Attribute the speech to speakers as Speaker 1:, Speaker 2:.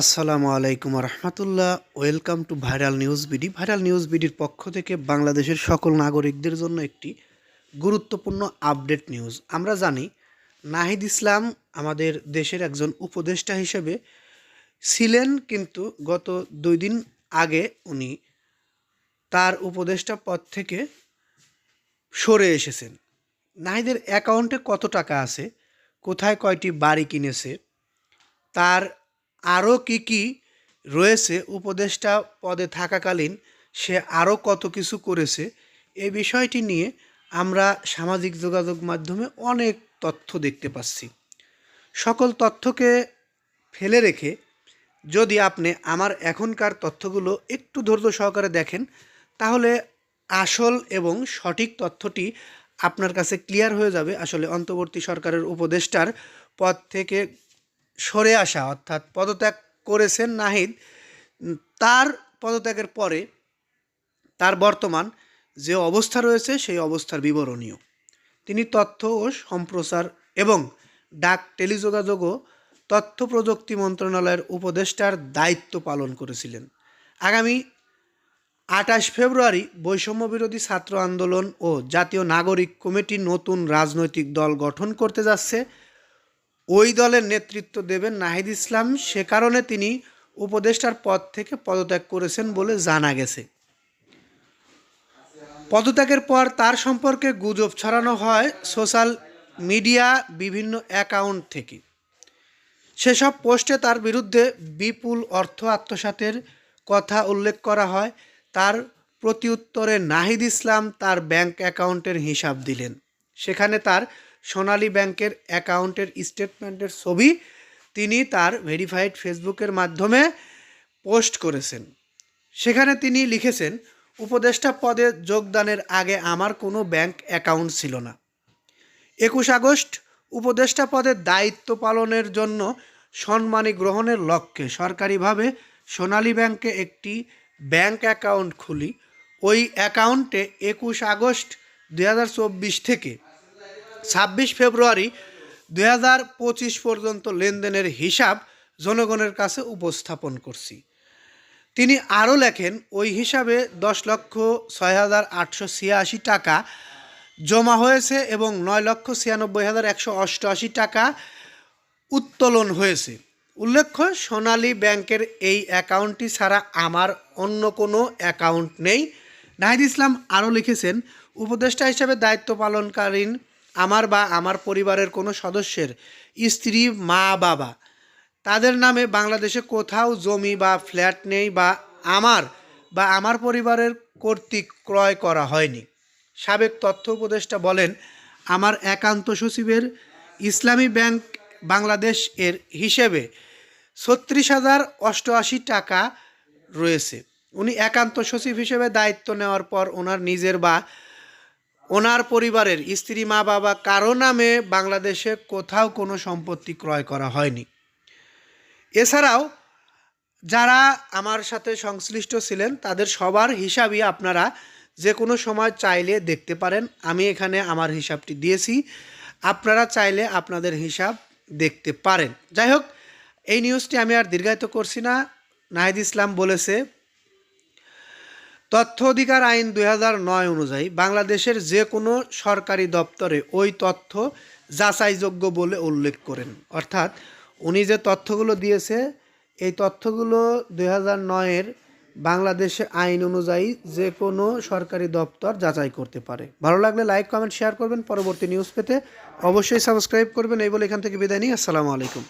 Speaker 1: আসসালামু আলাইকুম রহমতুল্লাহ। Welcome to viral news BD. Viral news বিডির পক্ষ থেকে বাংলাদেশের সকল নাগরিকদের জন্য একটি গুরুত্বপূর্ণ আপডেট নিউজ। আমরা জানি, নাহিদ ইসলাম আমাদের দেশের একজন উপদেষ্টা হিসেবে ছিলেন, কিন্তু গত দুই দিন আগে উনি তার উপদেষ্টা পদ থেকে সরে এসেছেন। নাহিদের অ্যাকাউন্টে কত টাকা আছে? কোথায় কয়টি বাড়ি কিনেছে? তার আরও কি কি রয়েছে উপদেষ্টা পদে থাকাকালীন, সে আরও কত কিছু করেছে এই বিষয়টি নিয়ে আমরা সামাজিক যোগাযোগ মাধ্যমে অনেক তথ্য দেখতে পাচ্ছি। সকল তথ্যকে ফেলে রেখে যদি আপনি আমার এখনকার তথ্যগুলো একটু ধৈর্য সহকারে দেখেন, তাহলে আসল এবং সঠিক তথ্যটি আপনার কাছে ক্লিয়ার হয়ে যাবে। আসলে অন্তর্বর্তী সরকারের উপদেষ্টার পদ থেকে সরে আসা, অর্থাৎ পদত্যাগ করেছেন নাহিদ, তার পদত্যাগের পরে তার বর্তমান যে অবস্থা রয়েছে, সেই অবস্থার বিবরণীয়। তিনি তথ্য ও সম্প্রচার এবং ডাক টেলিযোগাযোগ ও তথ্য প্রযুক্তি মন্ত্রণালয়ের উপদেষ্টার দায়িত্ব পালন করেছিলেন। আগামী আঠাশ ফেব্রুয়ারি বৈষম্য বিরোধী ছাত্র আন্দোলন ও জাতীয় নাগরিক কমিটি নতুন রাজনৈতিক দল গঠন করতে যাচ্ছে। ওই দলের নেতৃত্ব দেবেন নাহিদ ইসলাম। সে কারণে তিনি উপদেষ্টার পদ থেকে পদত্যাগ করেছেন বলে জানা গেছে। পদত্যাগের পর তার সম্পর্কে গুজব ছড়ানো হয় সোশ্যাল মিডিয়া বিভিন্ন অ্যাকাউন্ট থেকে। সেসব পোস্টে তার বিরুদ্ধে বিপুল অর্থ আত্মসাতের কথা উল্লেখ করা হয়। তার প্রতিউত্তরে নাহিদ ইসলাম তার ব্যাংক অ্যাকাউন্টের হিসাব দিলেন। সেখানে তার সোনালী ব্যাংকের অ্যাকাউন্টের স্টেটমেন্টের ছবি তিনি তার ভেরিফাইড ফেসবুকের মাধ্যমে পোস্ট করেছেন। সেখানে তিনি লিখেছেন, উপদেষ্টা পদে যোগদানের আগে আমার কোনো ব্যাংক অ্যাকাউন্ট ছিল না। একুশ আগস্ট, উপদেষ্টা পদের দায়িত্ব পালনের জন্য সম্মানী গ্রহণের লক্ষ্যে সরকারিভাবে সোনালী ব্যাংকে একটি ব্যাংক অ্যাকাউন্ট খুলি। ওই অ্যাকাউন্টে একুশ আগস্ট দু হাজার চব্বিশ থেকে ছাব্বিশ ফেব্রুয়ারি দুই হাজার পঁচিশ পর্যন্ত লেনদেনের হিসাব জনগণের কাছে উপস্থাপন করছি। তিনি আরও লেখেন, ওই হিসাবে দশ লক্ষ ছয় হাজার আটশো ছিয়াশি টাকা জমা হয়েছে এবং নয় লক্ষ ছিয়ানব্বই হাজার একশো অষ্টআশি টাকা উত্তোলন হয়েছে। উল্লেখ্য, সোনালী ব্যাংকের এই অ্যাকাউন্টটি ছাড়া আমার অন্য কোনো অ্যাকাউন্ট নেই। নাহিদ ইসলাম আরও লিখেছেন, উপদেষ্টা হিসাবে দায়িত্ব পালনকালীন আমার বা আমার পরিবারের কোনো সদস্যের স্ত্রী, মা, বাবা, তাদের নামে বাংলাদেশে কোথাও জমি বা ফ্ল্যাট নেই বা আমার বা আমার পরিবারের কর্তৃক ক্রয় করা হয়নি। সাবেক তথ্য উপদেষ্টা বলেন, আমার একান্ত সচিবের ইসলামী ব্যাংক বাংলাদেশ এর হিসেবে ছত্রিশ হাজার অষ্টআশি টাকা রয়েছে। উনি একান্ত সচিব হিসেবে দায়িত্ব নেওয়ার পর ওনার নিজের বা ওনার পরিবারের স্ত্রী, মা, বাবা কারও নামে বাংলাদেশে কোথাও কোনো সম্পত্তি ক্রয় করা হয়নি। এছাড়াও যারা আমার সাথে সংশ্লিষ্ট ছিলেন, তাদের সবার হিসাবই আপনারা যে কোনো সময় চাইলে দেখতে পারেন। আমি এখানে আমার হিসাবটি দিয়েছি। আপনারা চাইলে আপনাদের হিসাব দেখতে পারেন। যাই হোক, এই নিউজটি আমি আর দীর্ঘায়িত করছি না। নাহিদ ইসলাম বলেছে তথ্য অধিকার আইন দুই নয় অনুযায়ী বাংলাদেশের যে কোনো সরকারি দপ্তরে ওই তথ্য যাচাইযোগ্য বলে উল্লেখ করেন। অর্থাৎ উনি যে তথ্যগুলো দিয়েছে, এই তথ্যগুলো দুই হাজার নয়ের বাংলাদেশের আইন অনুযায়ী যে কোনো সরকারি দপ্তর যাচাই করতে পারে। ভালো লাগলে লাইক, কমেন্ট, শেয়ার করবেন। পরবর্তী নিউজ পেতে অবশ্যই সাবস্ক্রাইব করবেন। এই বলে এখান থেকে বিদায় নিই। আসসালামু আলাইকুম।